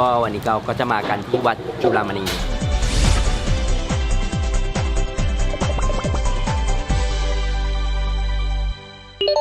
ก็วันนี้เราก็จะมากันที่วัดจุฬามณี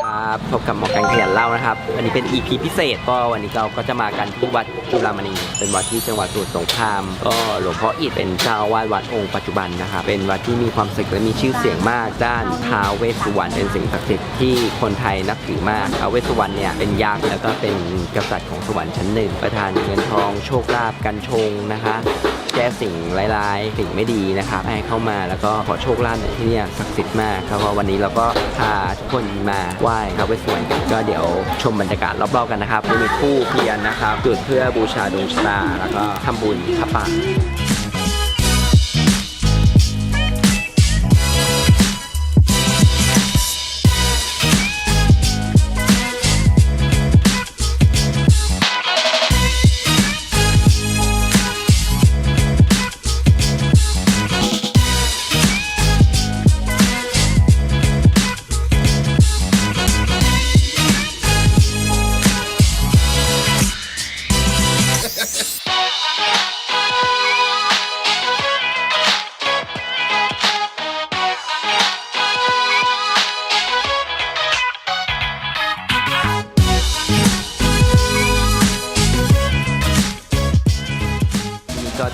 ครับพบกับหมอกันขยันเล่านะครับวันนี้เป็น EP พิเศษก็วันนี้เราก็จะมากันที่วัดจุฬามณี เป็นวัดที่จังหวัดสมุทรสงคราม ก็หลวงพ่ออิฐเป็นเจ้าวาสวัดองค์ปัจจุบันนะครับ เป็นวัดที่มีความศักดิ์และมีชื่อเสียงมากด้านท้าวเวสสุวรรณเป็นสิ่งศักดิ์สิทธิ์ที่คนไทยนับถือมากท้าวเวสสุวรรณเนี่ยเป็นยักษ์แล้วก็เป็นกษัตริย์ของสวรรค์ชั้นหนึ่งประทานเงินทองโชคลาภกันชงนะคะ แก้สิ่งร้ายๆ สิ่งไม่ดีนะครับให้เข้ามาแล้วก็ขอโชคลาภในที่นี่ศักดิ์สิทธิ์มากครับว่าวันนี้เราก็พาทุกคนมาไหว้ท้าวเวสสุวรรณกันก็เดี๋ยวชมบรรยากาศรอบๆกันนะครับมีคู่เพียนนะครับจุดเพื่อบูชาดวงชะตาแล้วก็ทำบุญพระป่า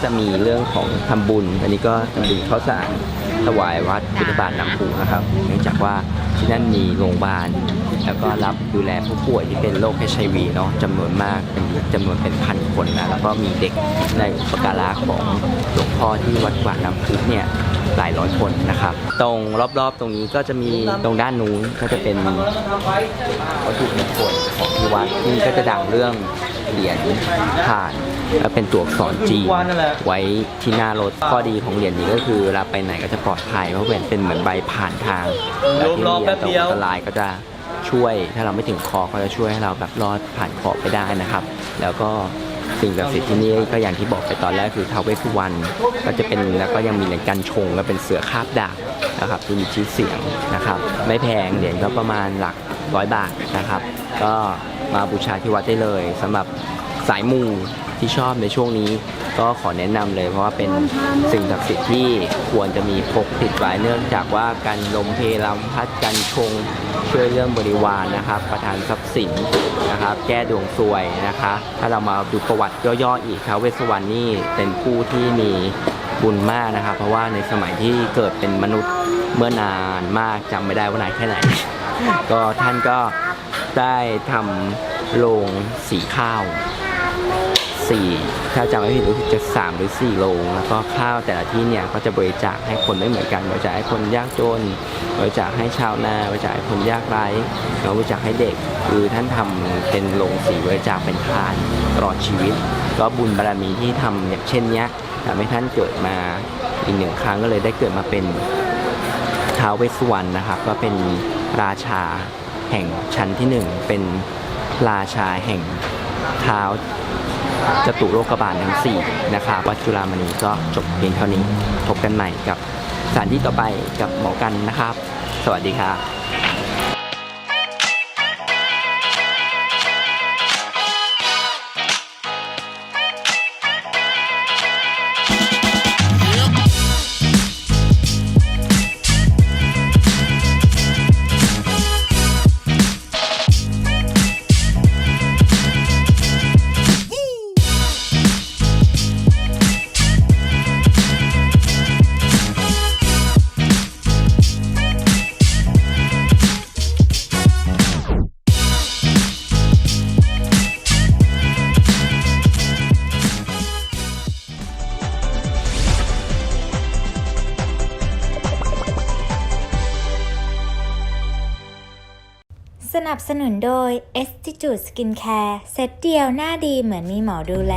จะมีเรื่องของทำบุญ อันนี้ก็ทำบุญข้าวสารถวายวัดพุทธบาทน้ำพุนะครับ เนื่องจากว่าที่นั่นมีโรงพยาบาล แล้วก็รับดูแลผู้ป่วยที่เป็นโรค HIV เนาะจำนวนมากเป็นจำนวนเป็นพันคนนะ แล้วก็มีเด็กในอุปการะของหลวงพ่อที่วัดบาทน้ำพุเนี่ยหลายร้อยคนนะครับ ตรงรอบๆ ตรงนี้ก็จะมีตรงด้านนู้นก็จะเป็นวัตถุมงคลของที่วัดที่นี่ก็จะดังเรื่องเหรียญผ่าน และเป็นตัวอักษรจีนไว้ที่หน้ารถข้อดีของเหรียญนี้ก็คือเวลาไปไหนก็จะปลอดภัยเพราะเป็นเป็นเหมือนใบผ่านทางแล้วที่นี่ตรงอันตรายก็จะช่วยถ้าเราไม่ถึงคอก็จะช่วยให้เราแบบรอดผ่านขอบไปได้นะครับ แล้วก็สิ่งศักดิ์สิทธิ์ที่นี่ก็อย่างที่บอกไปตอนแรกคือท้าวเวสสุวรรณก็จะเป็นแล้วก็ยังมีเหรียญกันชงและเป็นเสือคาบดาบนะครับที่มีชื่อเสียงนะครับ ไม่แพงเหรียญก็ประมาณหลักร้อยบาทนะครับ ก็มาบูชาที่วัดได้เลยสำหรับสายมู ที่ชอบในช่วงนี้ ก็ขอแนะนำเลย เพราะว่าเป็นสิ่งศักดิ์สิทธิ์ที่ควรจะมีพกติดไว้เนื่องจากว่าการลมเพลมพัดกันชงช่วยเรื่องบริวารนะครับ ประทานทรัพย์สินนะครับ แก้ดวงซวยนะคะ ถ้าเรามาดูประวัติย่อๆอีกท้าวเวสสวรรณนี่เป็นผู้ที่มีบุญมากนะครับ เพราะว่าในสมัยที่เกิดเป็นมนุษย์เมื่อนานมากจำไม่ได้ว่านานแค่ไหน ก็ท่านก็ได้ทำโรงสีข้าว สี่ถ้าจำไม่ผิดรู้สึกจะสามหรือสี่โรงแล้วก็ข้าวแต่ละที่เนี่ยก็จะบริจาคให้คนไม่เหมือนกัน บริจาคให้คนยากจน บริจาคให้ชาวนา บริจาคให้คนยากไร้แล้วบริจาคให้เด็ก คือท่านทำเป็นโรงสีบริจาคเป็นทานตลอดชีวิต ก็บุญบารมีที่ทำอย่างเช่นเนี้ยทำให้ท่านเกิดมาอีกหนึ่งครั้งก็เลยได้เกิดมาเป็นท้าวเวสสุวรรณนะครับ ก็เป็นราชาแห่งชั้นที่หนึ่งเป็นราชาแห่งเท้า จตุโลกบาลทั้งสี่นะครับวัดจุฬามณีก็จบเพียงเท่านี้พบกันใหม่กับสถานที่ต่อไปกับหมอกันนะครับ สวัสดีครับ สนับสนุนโดย Estitude Skincare เซตเดียวหน้าดีเหมือนมีหมอดูแล